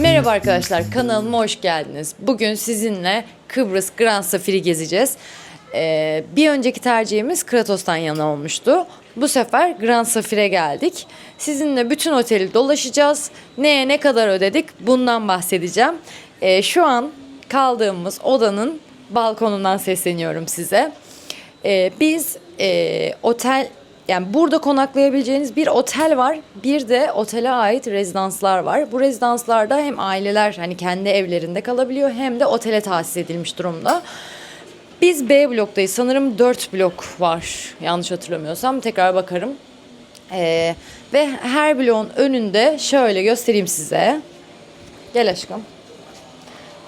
Merhaba arkadaşlar, kanalıma hoş geldiniz. Bugün sizinle Kıbrıs Grand Safiri gezeceğiz. Ee, bir önceki tercihimiz Kratos'tan yana olmuştu. Bu sefer Grand Safir'e geldik. Sizinle bütün oteli dolaşacağız. Neye ne kadar ödedik bundan bahsedeceğim. Ee, şu an kaldığımız odanın balkonundan sesleniyorum size. Ee, biz e, otel yani burada konaklayabileceğiniz bir otel var. Bir de otele ait rezidanslar var. Bu rezidanslarda hem aileler hani kendi evlerinde kalabiliyor hem de otele tahsis edilmiş durumda. Biz B bloktayız. Sanırım 4 blok var. Yanlış hatırlamıyorsam tekrar bakarım. Ee, ve her bloğun önünde şöyle göstereyim size. Gel aşkım.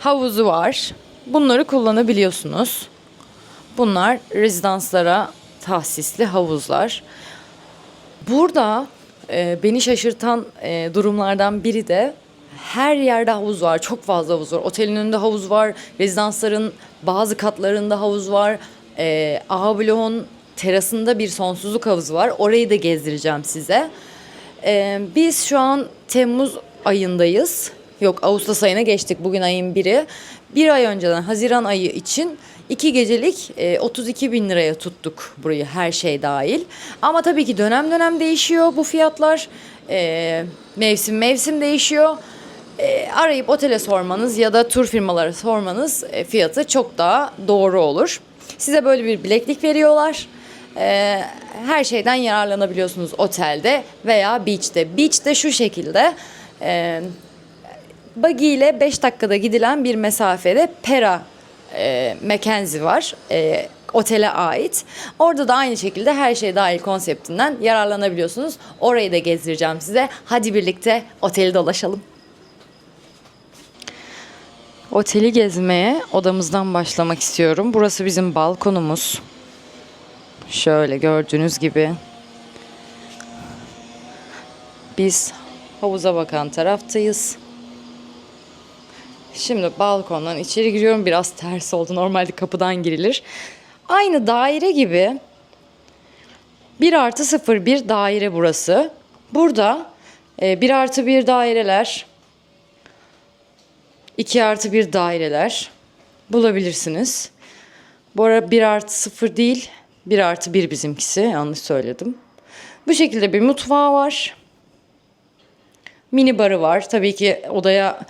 Havuzu var. Bunları kullanabiliyorsunuz. Bunlar rezidanslara tahsisli havuzlar. Burada e, beni şaşırtan e, durumlardan biri de her yerde havuz var. Çok fazla havuz var. Otelin önünde havuz var. Rezidansların bazı katlarında havuz var. E, A bloğun terasında bir sonsuzluk havuzu var. Orayı da gezdireceğim size. E, biz şu an Temmuz ayındayız. Yok Ağustos ayına geçtik. Bugün ayın biri. Bir ay önceden Haziran ayı için iki gecelik e, 32 bin liraya tuttuk burayı her şey dahil. Ama tabii ki dönem dönem değişiyor bu fiyatlar. E, mevsim mevsim değişiyor. E, arayıp otele sormanız ya da tur firmalara sormanız e, fiyatı çok daha doğru olur. Size böyle bir bileklik veriyorlar. E, her şeyden yararlanabiliyorsunuz otelde veya beach'te. Beach'te şu şekilde e, buggy ile 5 dakikada gidilen bir mesafede Pera e, Mackenzie var. E, otele ait. Orada da aynı şekilde her şey dahil konseptinden yararlanabiliyorsunuz. Orayı da gezdireceğim size. Hadi birlikte oteli dolaşalım. Oteli gezmeye odamızdan başlamak istiyorum. Burası bizim balkonumuz. Şöyle gördüğünüz gibi. Biz havuza bakan taraftayız. Şimdi balkondan içeri giriyorum. Biraz ters oldu. Normalde kapıdan girilir. Aynı daire gibi 1 artı 0 bir daire burası. Burada e, 1 artı 1 daireler, 2 artı 1 daireler bulabilirsiniz. Bu ara 1 artı 0 değil, 1 artı 1 bizimkisi. Yanlış söyledim. Bu şekilde bir mutfağı var. Mini barı var. Tabii ki odaya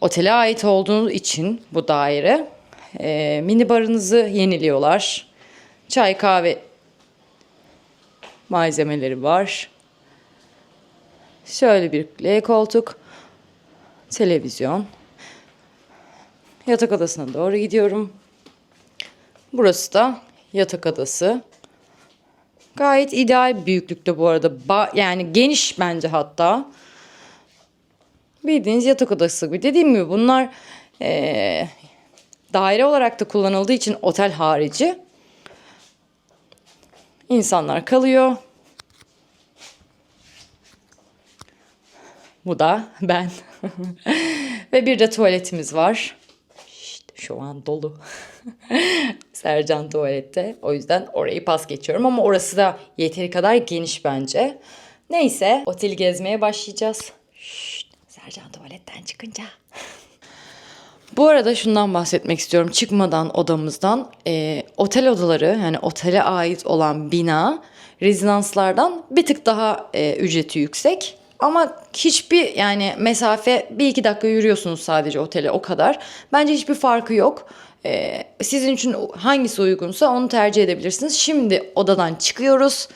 otele ait olduğu için bu daire e, mini barınızı yeniliyorlar. Çay kahve malzemeleri var. Şöyle bir L koltuk, televizyon. Yatak odasına doğru gidiyorum. Burası da yatak odası. Gayet ideal büyüklükte bu arada. Ba- yani geniş bence hatta. Bildiğiniz yatak odası gibi. Dediğim gibi bunlar eee, daire olarak da kullanıldığı için otel harici insanlar kalıyor. Bu da ben. Ve bir de tuvaletimiz var. Şşt, şu an dolu. Sercan tuvalette. O yüzden orayı pas geçiyorum ama orası da yeteri kadar geniş bence. Neyse oteli gezmeye başlayacağız. Şşt, Sercan tuvaletten çıkınca. Bu arada şundan bahsetmek istiyorum. Çıkmadan odamızdan e, otel odaları yani otele ait olan bina rezidanslardan bir tık daha e, ücreti yüksek. Ama hiçbir yani mesafe bir iki dakika yürüyorsunuz sadece otele o kadar. Bence hiçbir farkı yok. E, sizin için hangisi uygunsa onu tercih edebilirsiniz. Şimdi odadan çıkıyoruz.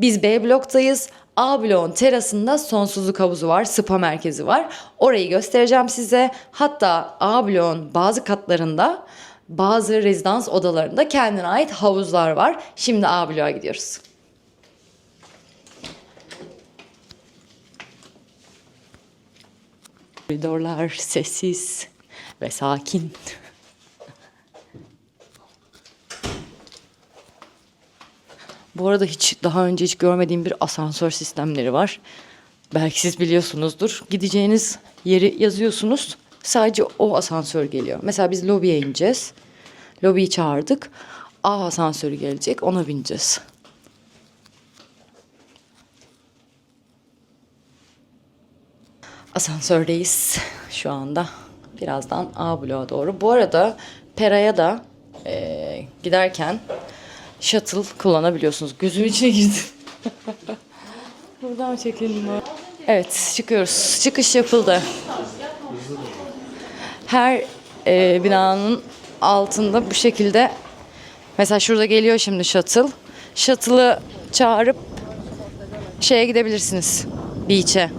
Biz B bloktayız. A bloğun terasında sonsuzluk havuzu var, spa merkezi var. Orayı göstereceğim size. Hatta A bloğun bazı katlarında bazı rezidans odalarında kendine ait havuzlar var. Şimdi A bloğa gidiyoruz. Koridorlar sessiz ve sakin. Bu arada hiç daha önce hiç görmediğim bir asansör sistemleri var. Belki siz biliyorsunuzdur. Gideceğiniz yeri yazıyorsunuz. Sadece o asansör geliyor. Mesela biz lobiye ineceğiz. Lobiyi çağırdık. A asansörü gelecek. Ona bineceğiz. Asansördeyiz şu anda. Birazdan A bloğa doğru. Bu arada Pera'ya da eee, giderken shuttle kullanabiliyorsunuz. Gözüm içine girdi. Buradan çekelim. mi? Evet çıkıyoruz. Çıkış yapıldı. Her eee, binanın altında bu şekilde mesela şurada geliyor şimdi shuttle. Shuttle'ı çağırıp şeye gidebilirsiniz. Beach'e.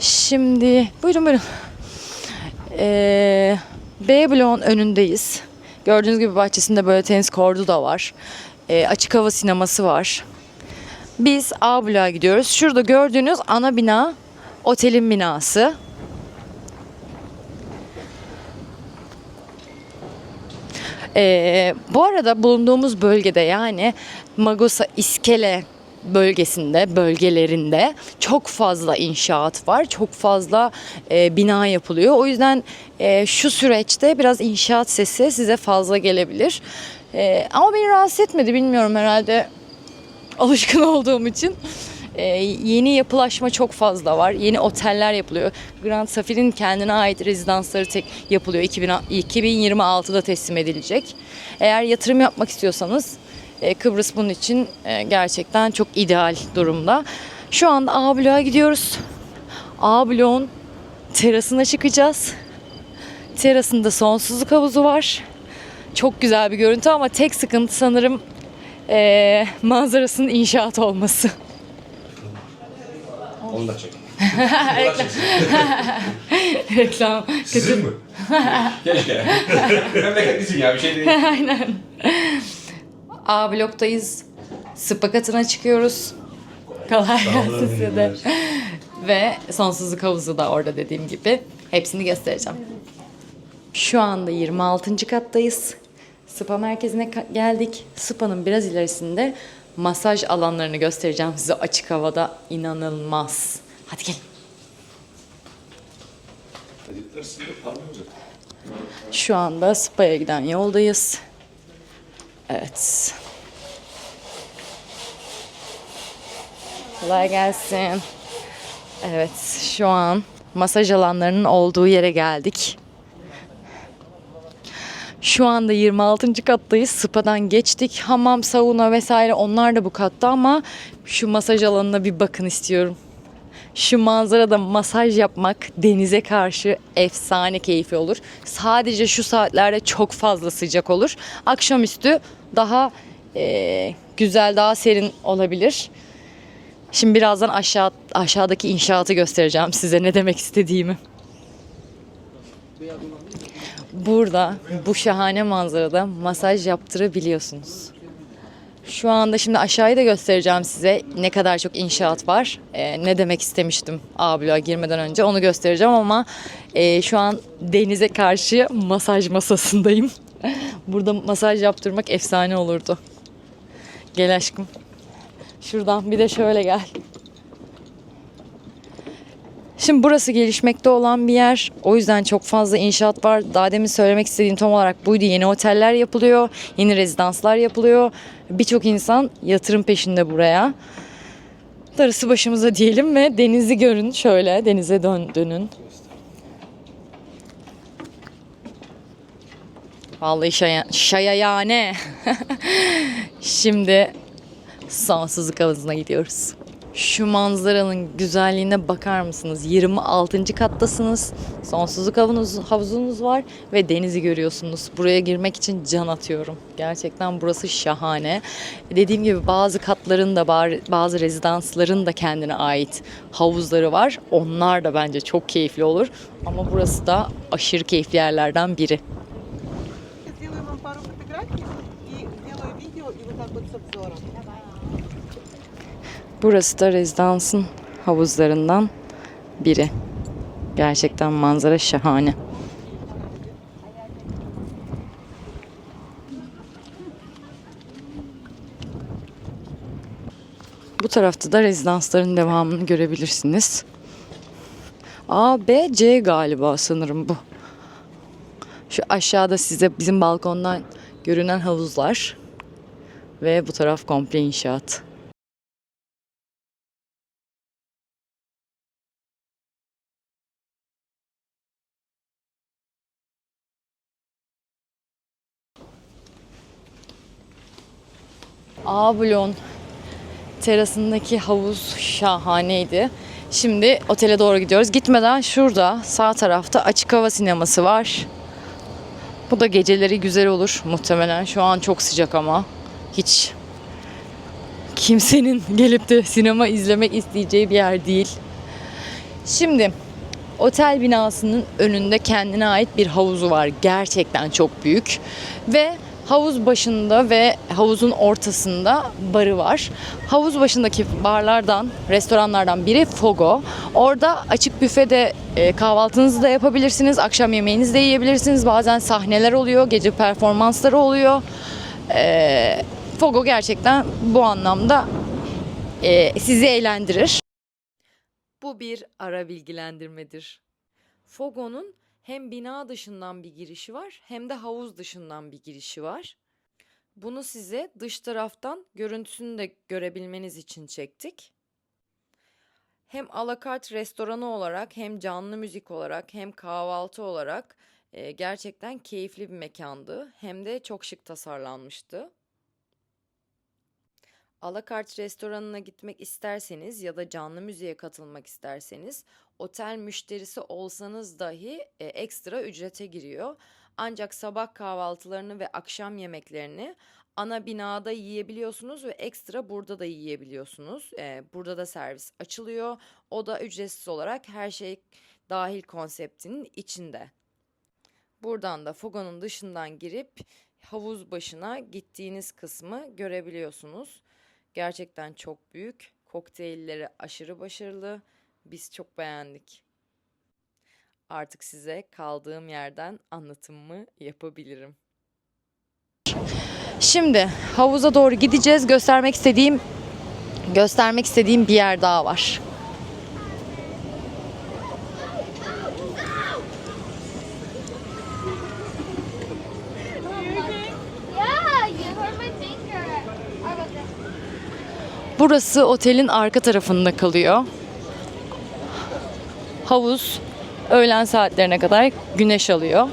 Şimdi buyurun buyurun. Ee, B bloğun önündeyiz. Gördüğünüz gibi bahçesinde böyle tenis kordu da var. Ee, açık hava sineması var. Biz A bloğa gidiyoruz. Şurada gördüğünüz ana bina otelin binası. Ee, bu arada bulunduğumuz bölgede yani Magosa İskele bölgesinde, bölgelerinde çok fazla inşaat var. Çok fazla e, bina yapılıyor. O yüzden e, şu süreçte biraz inşaat sesi size fazla gelebilir. E, ama beni rahatsız etmedi bilmiyorum herhalde alışkın olduğum için. Ee, yeni yapılaşma çok fazla var. Yeni oteller yapılıyor. Grand Safir'in kendine ait rezidansları tek yapılıyor. 2000, 2026'da teslim edilecek. Eğer yatırım yapmak istiyorsanız e, Kıbrıs bunun için e, gerçekten çok ideal durumda. Şu anda A bloğa gidiyoruz. A bloğun terasına çıkacağız. Terasında sonsuzluk havuzu var. Çok güzel bir görüntü ama tek sıkıntı sanırım e, manzarasının inşaat olması. Onu da çek. Reklam. Sizin mi? Keşke. Memleketlisin ya bir şey değil. A bloktayız. Spa katına çıkıyoruz. Kolay gelsin size de. Ve sonsuzluk havuzu da orada dediğim gibi. Hepsini göstereceğim. Şu anda 26. kattayız. Spa merkezine geldik. Spa'nın biraz ilerisinde masaj alanlarını göstereceğim size açık havada. inanılmaz. Hadi gelin. Şu anda spa'ya giden yoldayız. Evet. Kolay gelsin. Evet, şu an masaj alanlarının olduğu yere geldik. Şu anda 26. kattayız. Spa'dan geçtik. Hamam, sauna vesaire onlar da bu katta ama şu masaj alanına bir bakın istiyorum. Şu manzarada masaj yapmak denize karşı efsane keyifli olur. Sadece şu saatlerde çok fazla sıcak olur. Akşamüstü daha eee, güzel, daha serin olabilir. Şimdi birazdan aşağı aşağıdaki inşaatı göstereceğim size ne demek istediğimi. Burada bu şahane manzarada masaj yaptırabiliyorsunuz. Şu anda şimdi aşağıyı da göstereceğim size ne kadar çok inşaat var. Ee, ne demek istemiştim A bloğa girmeden önce onu göstereceğim ama e, şu an denize karşı masaj masasındayım. Burada masaj yaptırmak efsane olurdu. Gel aşkım. Şuradan bir de şöyle gel. Şimdi burası gelişmekte olan bir yer. O yüzden çok fazla inşaat var. Daha demin söylemek istediğim tam olarak buydu. Yeni oteller yapılıyor. Yeni rezidanslar yapılıyor. Birçok insan yatırım peşinde buraya. Darısı başımıza diyelim ve denizi görün şöyle. Denize dön, dönün. Vallahi şaya, şayayane. Şimdi sonsuzluk havuzuna gidiyoruz. Şu manzaranın güzelliğine bakar mısınız? 26. kattasınız. Sonsuzluk havuzunuz, havuzunuz var ve denizi görüyorsunuz. Buraya girmek için can atıyorum. Gerçekten burası şahane. Dediğim gibi bazı katların da bar- bazı rezidansların da kendine ait havuzları var. Onlar da bence çok keyifli olur. Ama burası da aşırı keyifli yerlerden biri. Сделаю вам пару фотографий и сделаю видео и вот так вот с обзором. Burası da rezidansın havuzlarından biri. Gerçekten manzara şahane. Bu tarafta da rezidansların devamını görebilirsiniz. A, B, C galiba sanırım bu. Şu aşağıda size bizim balkondan görünen havuzlar ve bu taraf komple inşaat. A bloğun terasındaki havuz şahaneydi. Şimdi otele doğru gidiyoruz. Gitmeden şurada sağ tarafta açık hava sineması var. Bu da geceleri güzel olur muhtemelen. Şu an çok sıcak ama hiç kimsenin gelip de sinema izlemek isteyeceği bir yer değil. Şimdi otel binasının önünde kendine ait bir havuzu var. Gerçekten çok büyük ve havuz başında ve havuzun ortasında barı var. Havuz başındaki barlardan, restoranlardan biri Fogo. Orada açık büfede e, kahvaltınızı da yapabilirsiniz, akşam yemeğinizi de yiyebilirsiniz. Bazen sahneler oluyor, gece performansları oluyor. E, Fogo gerçekten bu anlamda e, sizi eğlendirir. Bu bir ara bilgilendirmedir. Fogo'nun hem bina dışından bir girişi var hem de havuz dışından bir girişi var. Bunu size dış taraftan görüntüsünü de görebilmeniz için çektik. Hem alakart restoranı olarak hem canlı müzik olarak hem kahvaltı olarak e, gerçekten keyifli bir mekandı. Hem de çok şık tasarlanmıştı. Alakart restoranına gitmek isterseniz ya da canlı müziğe katılmak isterseniz otel müşterisi olsanız dahi e, ekstra ücrete giriyor. Ancak sabah kahvaltılarını ve akşam yemeklerini ana binada yiyebiliyorsunuz ve ekstra burada da yiyebiliyorsunuz. E, burada da servis açılıyor. O da ücretsiz olarak her şey dahil konseptinin içinde. Buradan da Fogo'nun dışından girip havuz başına gittiğiniz kısmı görebiliyorsunuz. Gerçekten çok büyük. Kokteylleri aşırı başarılı. Biz çok beğendik. Artık size kaldığım yerden anlatımımı yapabilirim. Şimdi havuza doğru gideceğiz. Göstermek istediğim göstermek istediğim bir yer daha var. Burası otelin arka tarafında kalıyor. Havuz öğlen saatlerine kadar güneş alıyor.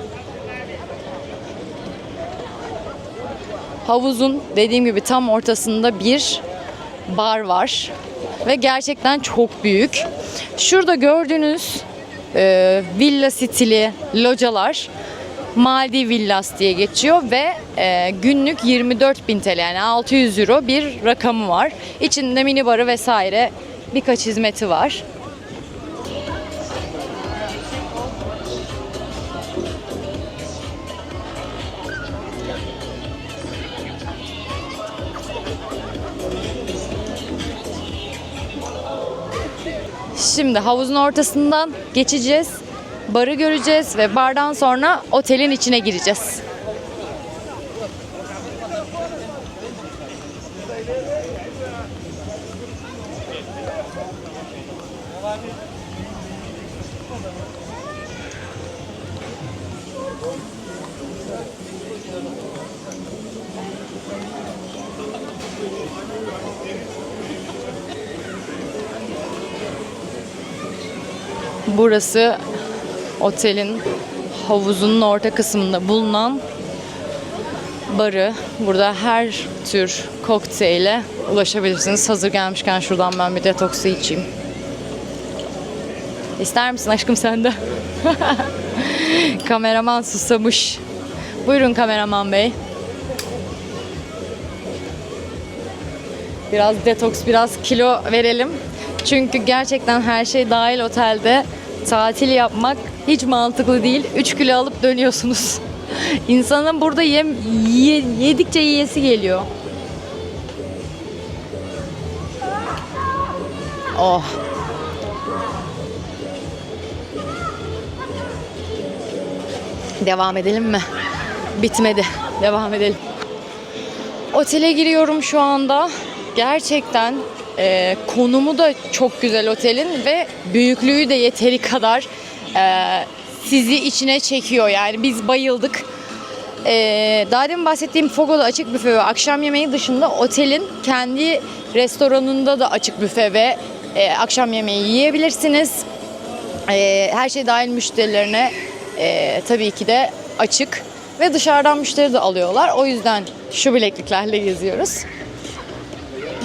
Havuzun dediğim gibi tam ortasında bir bar var ve gerçekten çok büyük. Şurada gördüğünüz e, villa stili localar Maldiv Villas diye geçiyor ve e, günlük 24 bin TL yani 600 euro bir rakamı var. İçinde mini barı vesaire birkaç hizmeti var. Şimdi havuzun ortasından geçeceğiz. Barı göreceğiz ve bardan sonra otelin içine gireceğiz. Burası otelin havuzunun orta kısmında bulunan barı. Burada her tür kokteyle ulaşabilirsiniz. Hazır gelmişken şuradan ben bir detoksu içeyim. İster misin aşkım sen de? kameraman susamış. Buyurun kameraman bey. Biraz detoks, biraz kilo verelim. Çünkü gerçekten her şey dahil otelde tatil yapmak hiç mantıklı değil. 3 kilo alıp dönüyorsunuz. İnsanın burada yem, ye- yedikçe yiyesi geliyor. Oh. Devam edelim mi? Bitmedi. Devam edelim. Otele giriyorum şu anda. Gerçekten e, konumu da çok güzel otelin ve büyüklüğü de yeteri kadar e, sizi içine çekiyor. Yani biz bayıldık. Ee, daha demin bahsettiğim Fogo'da açık büfe ve akşam yemeği dışında otelin kendi restoranında da açık büfe ve e, akşam yemeği yiyebilirsiniz. Ee, her şey dahil müşterilerine e, tabii ki de açık ve dışarıdan müşteri de alıyorlar. O yüzden şu bilekliklerle geziyoruz.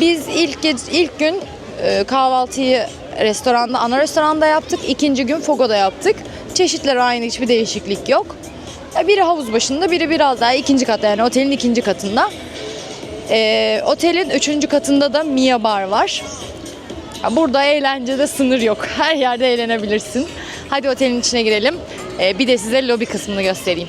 Biz ilk ilk gün e, kahvaltıyı restoranda, ana restoranda yaptık. İkinci gün Fogo'da yaptık. Çeşitler aynı, hiçbir değişiklik yok. Biri havuz başında, biri biraz daha ikinci katta yani otelin ikinci katında. E, otelin üçüncü katında da Mia Bar var. Ya Burada eğlencede sınır yok. Her yerde eğlenebilirsin. Hadi otelin içine girelim. E, bir de size lobi kısmını göstereyim.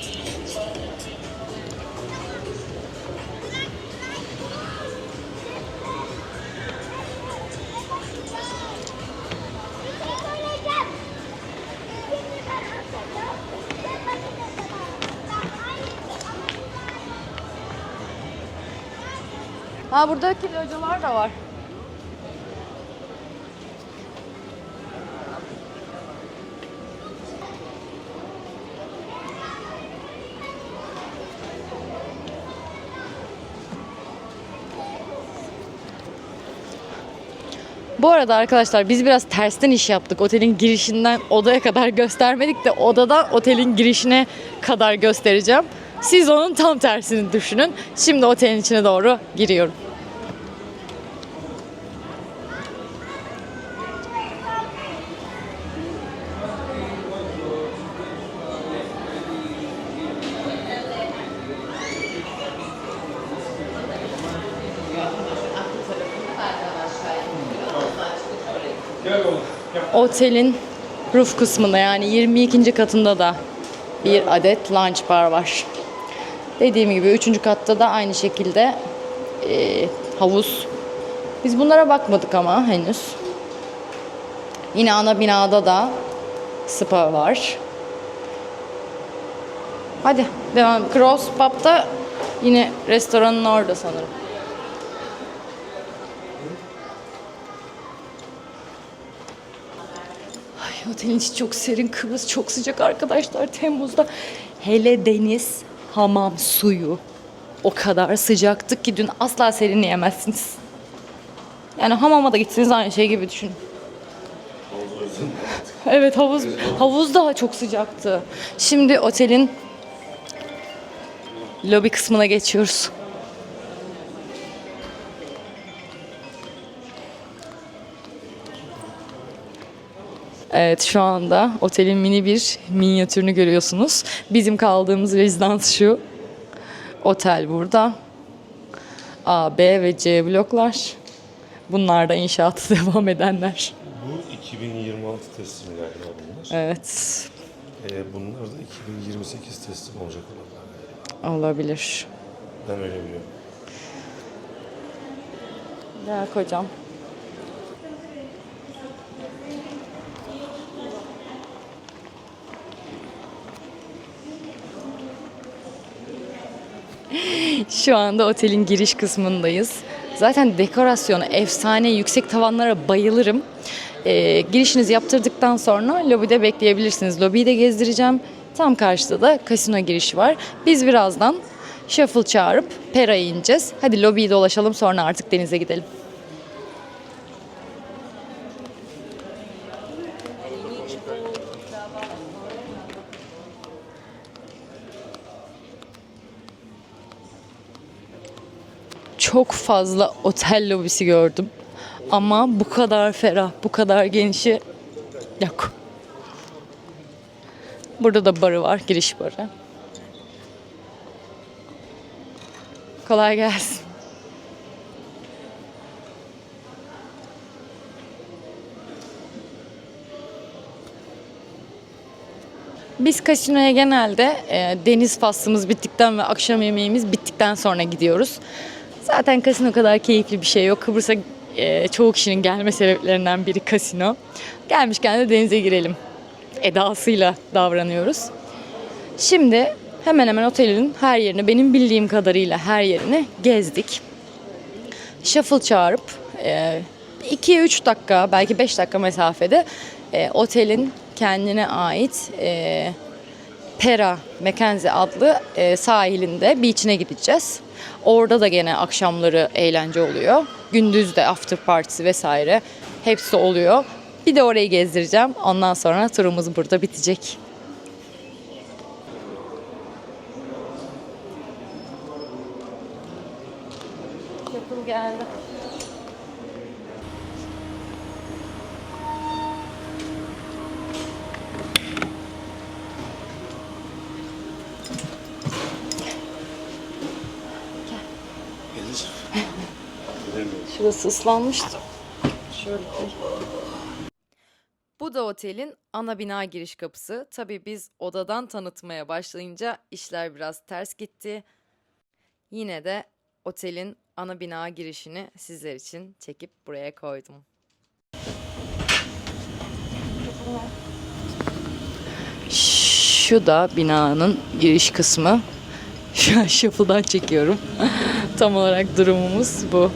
Ha burada kilocular da var. Bu arada arkadaşlar biz biraz tersten iş yaptık. Otelin girişinden odaya kadar göstermedik de odadan otelin girişine kadar göstereceğim. Siz onun tam tersini düşünün. Şimdi otelin içine doğru giriyorum. Otelin roof kısmında yani 22. katında da bir adet lunch bar var. Dediğim gibi 3. katta da aynı şekilde e, havuz. Biz bunlara bakmadık ama henüz. Yine ana binada da spa var. Hadi devam. Cross Pub'da yine restoranın orada sanırım. Otelin içi çok serin, Kıbrıs çok sıcak arkadaşlar Temmuz'da. Hele deniz, hamam suyu o kadar sıcaktık ki dün asla serinleyemezsiniz. Yani hamama da gitseniz aynı şey gibi düşünün. Evet havuz havuz daha çok sıcaktı. Şimdi otelin lobi kısmına geçiyoruz. Evet şu anda otelin mini bir minyatürünü görüyorsunuz. Bizim kaldığımız rezidans şu. Otel burada. A, B ve C bloklar. Bunlar da inşaatı devam edenler. Bu 2026 teslim galiba bunlar. Evet Ee, bunlar da 2028 teslim olacak olanlar olabilir. Ben öyle biliyorum. Gel kocam. Şu anda otelin giriş kısmındayız. Zaten dekorasyonu efsane, yüksek tavanlara bayılırım. Ee, girişinizi yaptırdıktan sonra lobide bekleyebilirsiniz. Lobiyi de gezdireceğim. Tam karşıda da kasino girişi var. Biz birazdan shuffle çağırıp Pera'ya ineceğiz. Hadi lobiyi dolaşalım sonra artık denize gidelim. Çok fazla otel lobisi gördüm. Ama bu kadar ferah, bu kadar genişi yok. Burada da barı var, giriş barı. Kolay gelsin. Biz kasinoya genelde e, deniz faslımız bittikten ve akşam yemeğimiz bittikten sonra gidiyoruz. Zaten kasino kadar keyifli bir şey yok. Kıbrıs'a e, çoğu kişinin gelme sebeplerinden biri kasino. Gelmişken de denize girelim edasıyla davranıyoruz. Şimdi hemen hemen otelin her yerini benim bildiğim kadarıyla her yerini gezdik. Shuffle çağırıp 2-3 dakika belki 5 dakika mesafede e, otelin kendine ait e, Pera Mackenzie adlı e, sahilinde beach'ine gideceğiz. Orada da gene akşamları eğlence oluyor. Gündüz de after partisi vesaire hepsi oluyor. Bir de orayı gezdireceğim. Ondan sonra turumuz burada bitecek. Yapıl geldi. Şurası ıslanmıştı. Şöyle. Bu da otelin ana bina giriş kapısı. Tabii biz odadan tanıtmaya başlayınca işler biraz ters gitti. Yine de otelin ana bina girişini sizler için çekip buraya koydum. Şu da binanın giriş kısmı. Şu an şapıldan çekiyorum. Tam olarak durumumuz bu.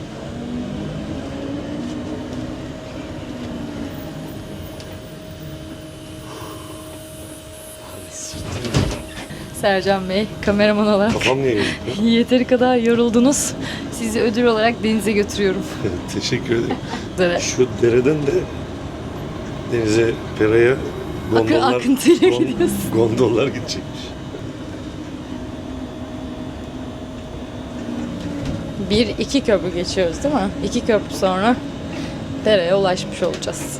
Sercan Bey, kameraman olarak Kafam niye gözüküyor? yeteri kadar yoruldunuz. Sizi ödül olarak denize götürüyorum. Teşekkür ederim. Şu dereden de denize, Pera'ya gondollar, akıntıyla gidiyorsun. gondollar gidecekmiş. Bir, iki köprü geçiyoruz değil mi? İki köprü sonra dereye ulaşmış olacağız.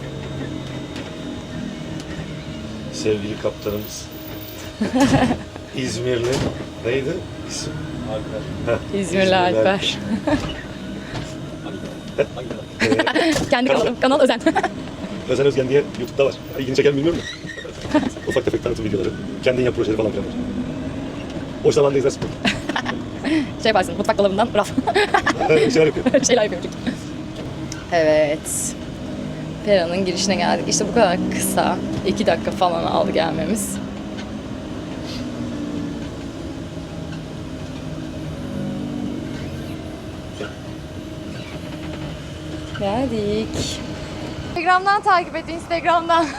Sevgili kaptanımız. İzmirli. Neydi? İsim? Heh, İzmirli Alper. Kendi kanalım, kanal özen. Özen Özgen diye YouTube'da var. İlgini çeker mi bilmiyorum da. Ufak tefek tanıtım videoları. Kendin yap projeleri falan filan var. Boş zamanda izlersin. şey yaparsın, mutfak dolabından raf. Bir şeyler yapıyor. şeyler yapıyor çünkü. Evet. Pera'nın girişine geldik. İşte bu kadar kısa. iki dakika falan aldı gelmemiz. Geldik. Instagram'dan takip et, Instagram'dan.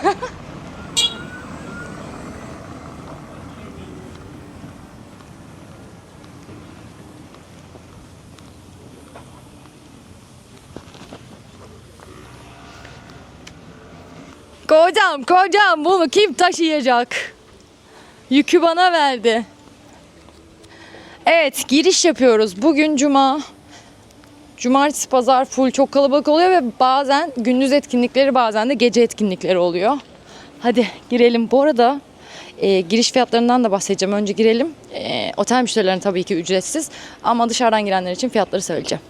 Kocam, kocam bunu kim taşıyacak? Yükü bana verdi. Evet, giriş yapıyoruz. Bugün cuma. Cumartesi, pazar full çok kalabalık oluyor ve bazen gündüz etkinlikleri bazen de gece etkinlikleri oluyor. Hadi girelim. Bu arada e, giriş fiyatlarından da bahsedeceğim. Önce girelim. E, otel müşterilerine tabii ki ücretsiz. Ama dışarıdan girenler için fiyatları söyleyeceğim.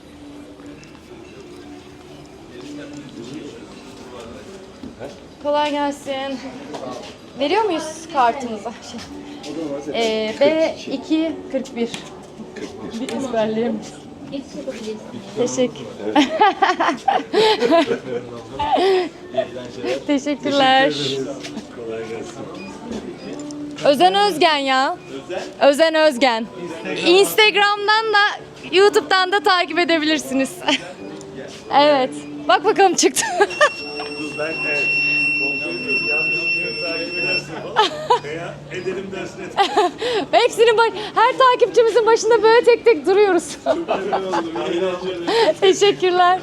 Kolay gelsin. Veriyor muyuz kartınızı? Şey. Ee, B2 41. Bir ezberleyeyim. Teşekkür. Teşekkürler. Özen Özgen ya. Özen Özgen. Instagram'dan da YouTube'dan da takip edebilirsiniz. evet. Bak bakalım çıktı. Ben e, kontrol ediyorum. Yanlış takip edersin Veya edelim dersin et. Hepsinin bak her takipçimizin başında böyle tek tek duruyoruz. Teşekkürler.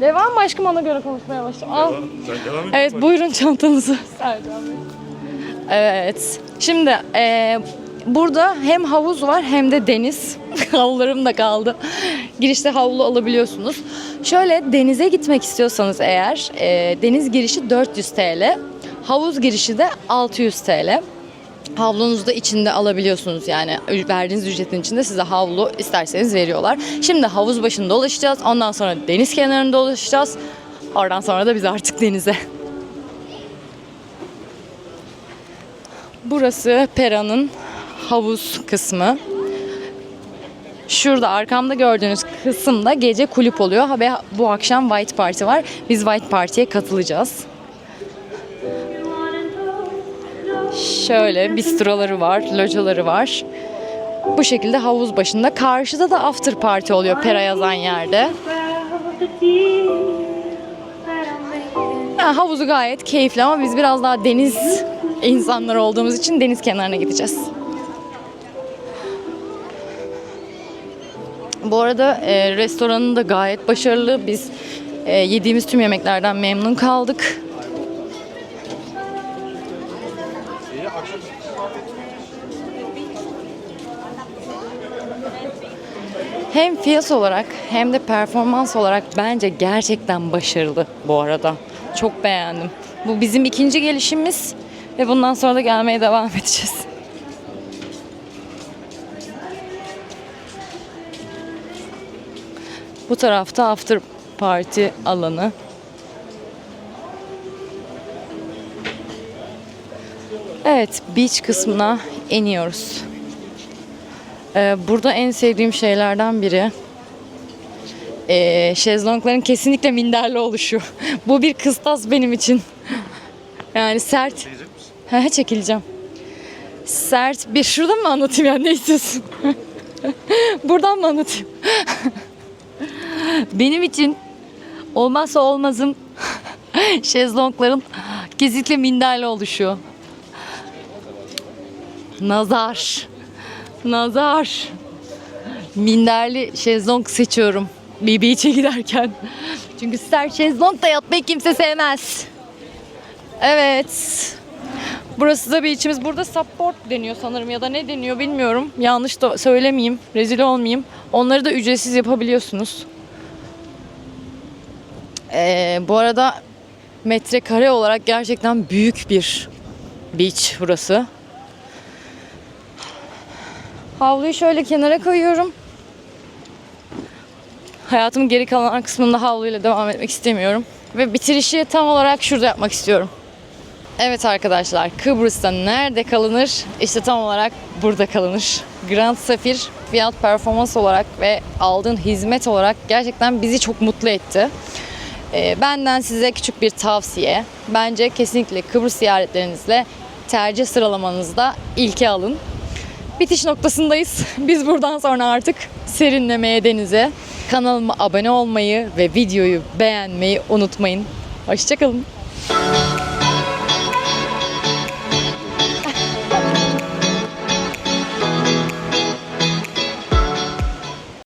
Devam mı aşkım ona göre konuşmaya başlayalım. Al. Sen devam et. Evet buyurun çantanızı. Bey. Evet. Şimdi eee, burada hem havuz var hem de deniz. Havlularım da kaldı. Girişte havlu alabiliyorsunuz. Şöyle denize gitmek istiyorsanız eğer eee, deniz girişi 400 TL. Havuz girişi de 600 TL. Havlunuzu da içinde alabiliyorsunuz yani verdiğiniz ücretin içinde size havlu isterseniz veriyorlar. Şimdi havuz başında dolaşacağız. Ondan sonra deniz kenarında dolaşacağız. Oradan sonra da biz artık denize. Burası Pera'nın havuz kısmı. Şurada arkamda gördüğünüz kısımda gece kulüp oluyor ve bu akşam White Party var. Biz White Party'ye katılacağız. Şöyle bistroları var, locaları var. Bu şekilde havuz başında. Karşıda da after party oluyor Pera yazan yerde. Ha, havuzu gayet keyifli ama biz biraz daha deniz insanlar olduğumuz için deniz kenarına gideceğiz. Bu arada e, restoranın da gayet başarılı. Biz e, yediğimiz tüm yemeklerden memnun kaldık. Hem fiyat olarak hem de performans olarak bence gerçekten başarılı bu arada. Çok beğendim. Bu bizim ikinci gelişimiz ve bundan sonra da gelmeye devam edeceğiz. Bu tarafta after party alanı. Evet, beach kısmına iniyoruz. Ee, burada en sevdiğim şeylerden biri ee, şezlongların kesinlikle minderli oluşu. Bu bir kıstas benim için. Yani sert. He çekileceğim. Sert bir şurada mı anlatayım ya ne istiyorsun? Buradan mı anlatayım? Benim için olmazsa olmazım şezlongların kesinlikle minderli oluşu. Nazar. Nazar. Minderli şezlong seçiyorum. Bir beach'e giderken. Çünkü sert şezlongda yatmayı kimse sevmez. Evet. Burası da beach'imiz. Burada support deniyor sanırım ya da ne deniyor bilmiyorum. Yanlış da söylemeyeyim, rezil olmayayım. Onları da ücretsiz yapabiliyorsunuz. Ee, bu arada metrekare olarak gerçekten büyük bir beach burası. Havluyu şöyle kenara koyuyorum. Hayatımın geri kalan kısmında havluyla devam etmek istemiyorum. Ve bitirişi tam olarak şurada yapmak istiyorum. Evet arkadaşlar Kıbrıs'ta nerede kalınır? İşte tam olarak burada kalınır. Grand Safir fiyat performans olarak ve aldığın hizmet olarak gerçekten bizi çok mutlu etti. Ee, benden size küçük bir tavsiye. Bence kesinlikle Kıbrıs ziyaretlerinizle tercih sıralamanızda ilke alın. Bitiş noktasındayız. Biz buradan sonra artık serinlemeye denize. Kanalıma abone olmayı ve videoyu beğenmeyi unutmayın. Hoşçakalın.